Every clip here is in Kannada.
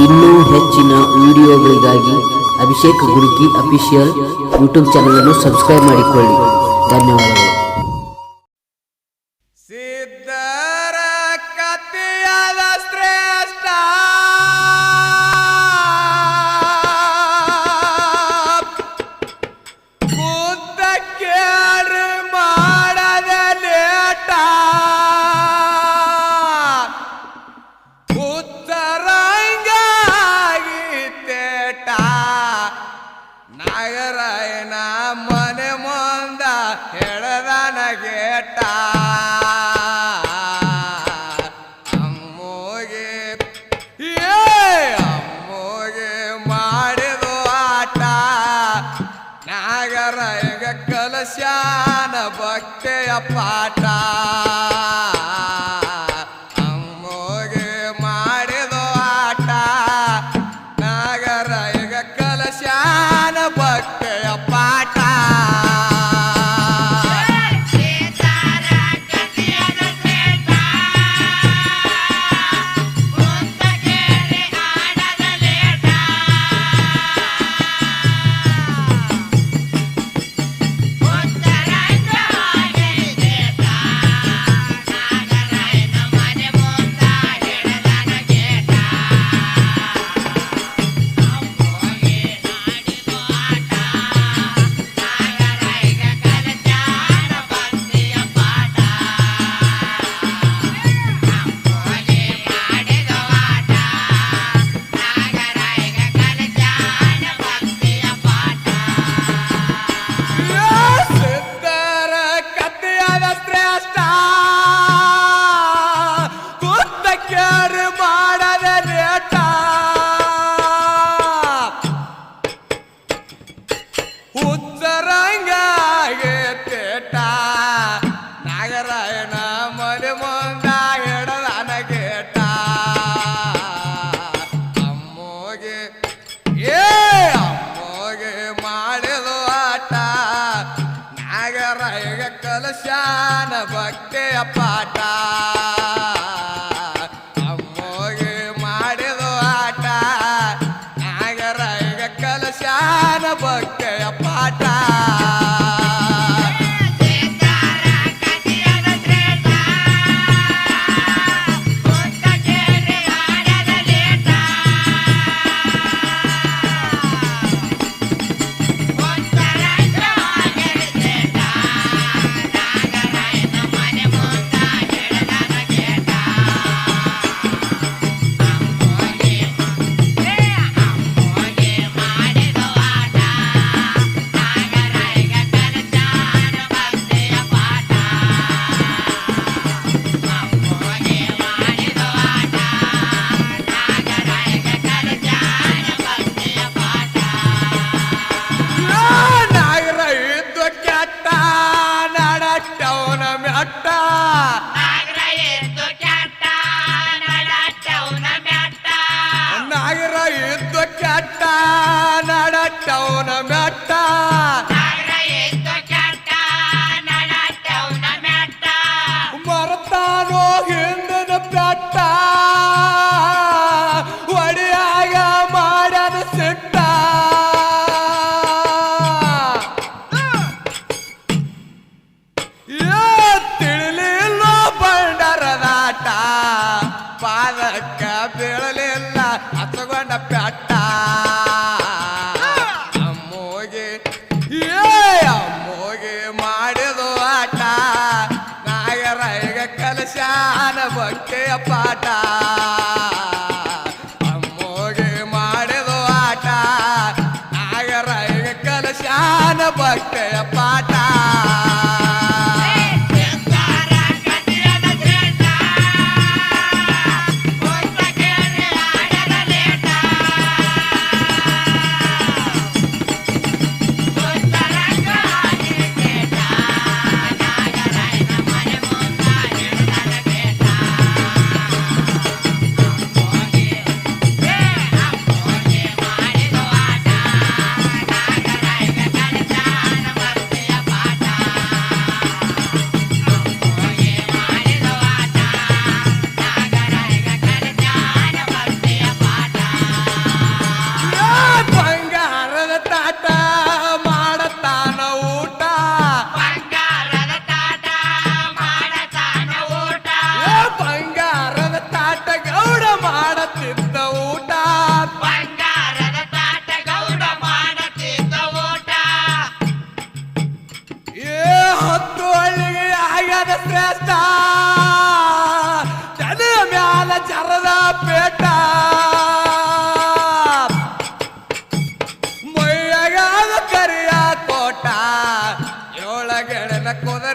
ಇನ್ನೂ ಹೆಚ್ಚಿನ ವಿಡಿಯೋಗಳಿಗಾಗಿ ಅಭಿಷೇಕ್ ಗುರುಕಿ ಅಫಿಷಿಯಲ್ ಯೂಟ್ಯೂಬ್ ಚಾನಲನ್ನು ಸಬ್ಸ್ಕ್ರೈಬ್ ಮಾಡಿಕೊಳ್ಳಿ. ಧನ್ಯವಾದಗಳು. What? ಪಾಠ. ಅಮ್ಮೋಗಿ ಮಾಡಿದ ಆಟ. ನಾಗರ ಕಲಶಾನ ಭಕ್ತ. போன மேட்டா ಏ ಅಮ್ಮೋಗಿ ಮಾಡಿದು ಆಟ ನಾಗರ ಈಗ ಕಲಶಾನ ಬಟ್ಟೆಯ ಪಾಠ la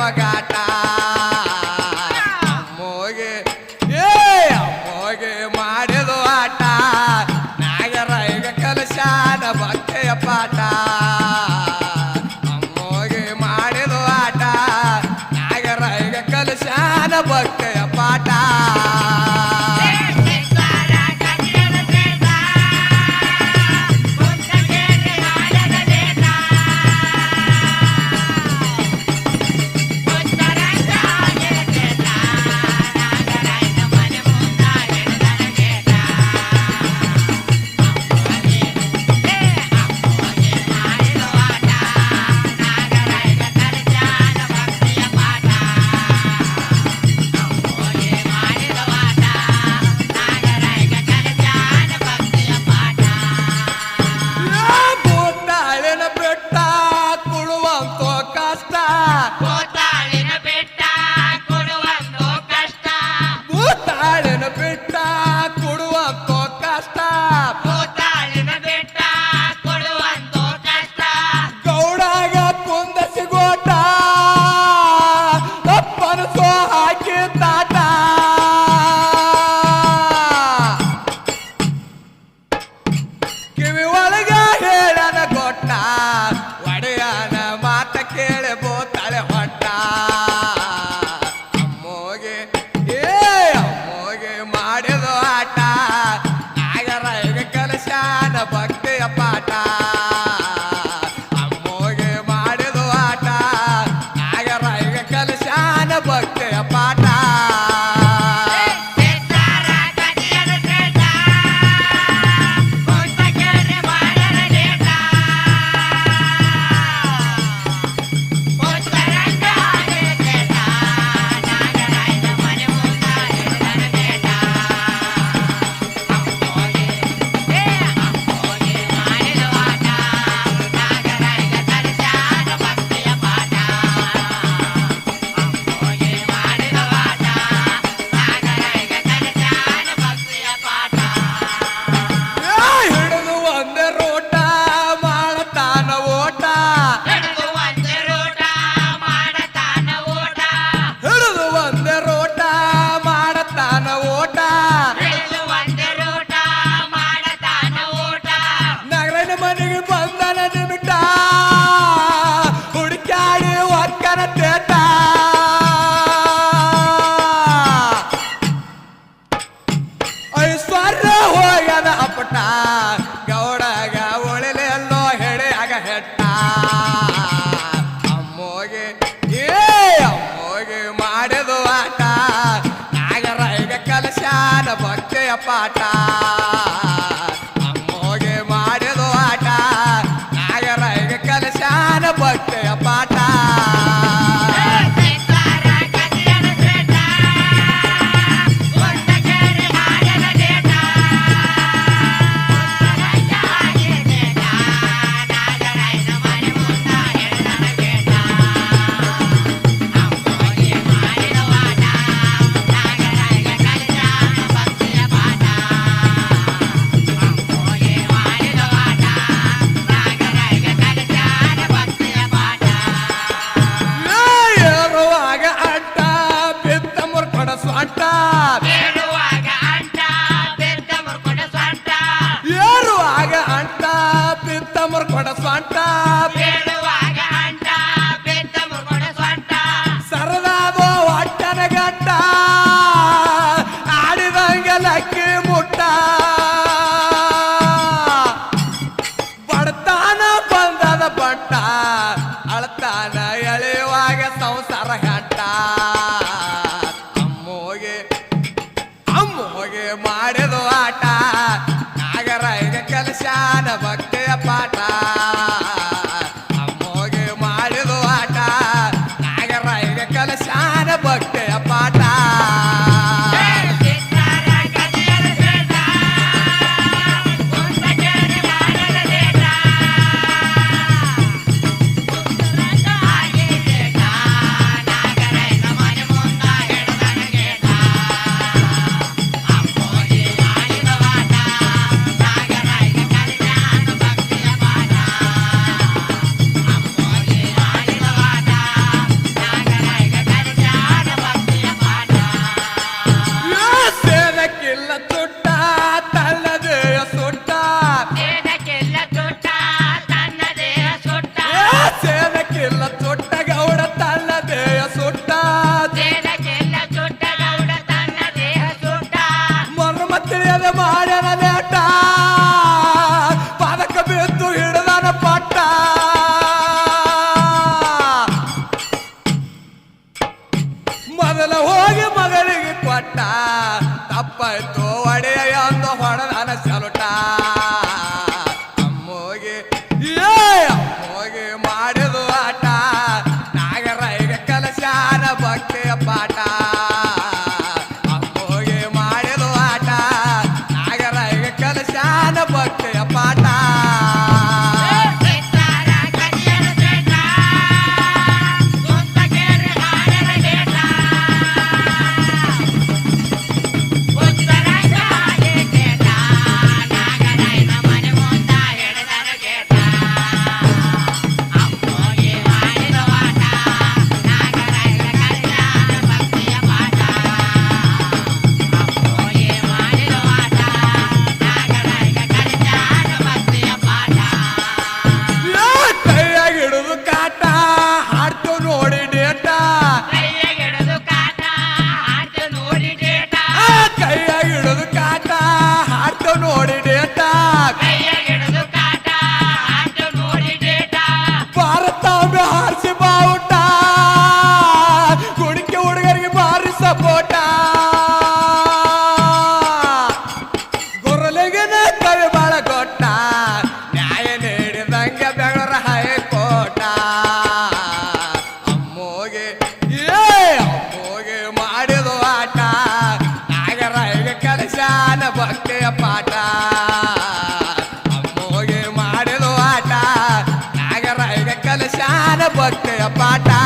ತೆರಗವಗಾಟ apagar. God. నన చాలుటా. பாட்டா?